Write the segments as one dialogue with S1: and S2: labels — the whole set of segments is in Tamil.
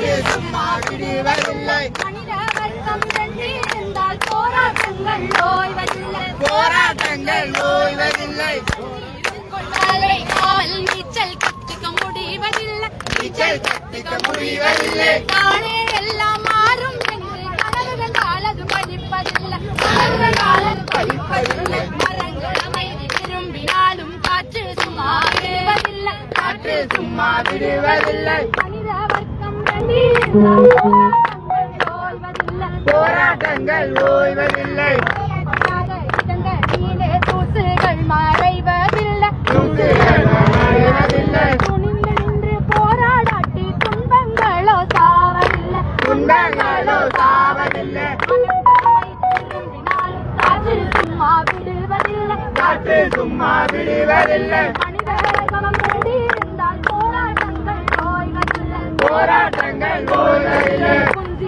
S1: காற்று சும்மா விடுவதில்லை
S2: மனித வர்க்கம் வென்றிருந்தால் போராட்டங்கள் ஓய்வதில்லை.
S1: போராட்டங்கள் ஓய்வதில்லை.
S2: நீச்சல் கற்றுக்க முடிவதில்லை.
S1: நீச்சல் கற்றுக்க முடிவதில்லை.
S2: தானே எல்லாம் மாறும் என்று கனவுகள் காலது படிப்பதில்லை கனவுகள் காலது படிப்பதில்லை மரங்கள் அமைதி விரும்பினாலும் காற்று சும்மா விடுவதில்லை.
S1: காற்று சும்மா
S2: போராட்டங்கள் ஓய்வதில்லை. தூசுகள் மறைவதில்லை. துணிந்து நின்று போராடாட்டி துன்பங்களோ சாவதில்லை.
S1: துன்பங்களோ சாவதில்லை
S2: திரும்பினாலும் காற்று சும்மா விடுவதில்லை.
S1: காற்று சும்மா விடுவதில்லை
S2: மனித கமம் இருந்தால் போராட்டங்கள்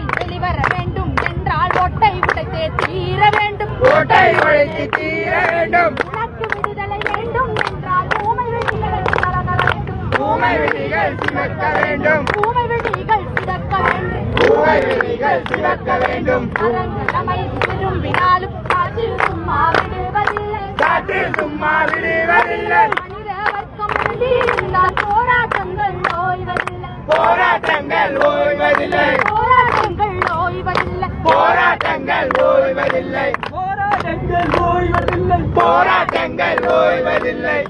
S2: குஞ்சி வெளிவர வேண்டும் என்றால் ஒட்டை உடைத்தே தீர வேண்டும்.
S1: கோட்டை உழைத்து தீர வேண்டும்.
S2: உனக்கு விடுதலை வேண்டும் என்றால் ஊமை வெடிகள் கலக்க வேண்டும்.
S1: ஊமை விழிகள் சிவக்க வேண்டும்.
S2: ஊமை வெடிகள் சிதக்க வேண்டும்.
S1: ஊமை விழிகள் சிவக்க வேண்டும்.
S2: அரங்கமை விரும்பினாலும் காற்று சும்மா விடுவதில்லை
S1: காற்று சும்மா விடுவதில்லை
S2: மனித வர்க்கம் இருந்தால் போராட்டங்கள் ஓய்வதில்லை.
S1: போராட்டங்கள் ஓய்வதில்லை
S2: போராட்டங்கள் ஓய்வதில்லை
S1: போராட்டங்கள் ஓய்வதில்லை.
S3: போராட்டங்கள் ஓய்வதில்லை.
S1: போராட்டங்கள் ஓய்வதில்லை.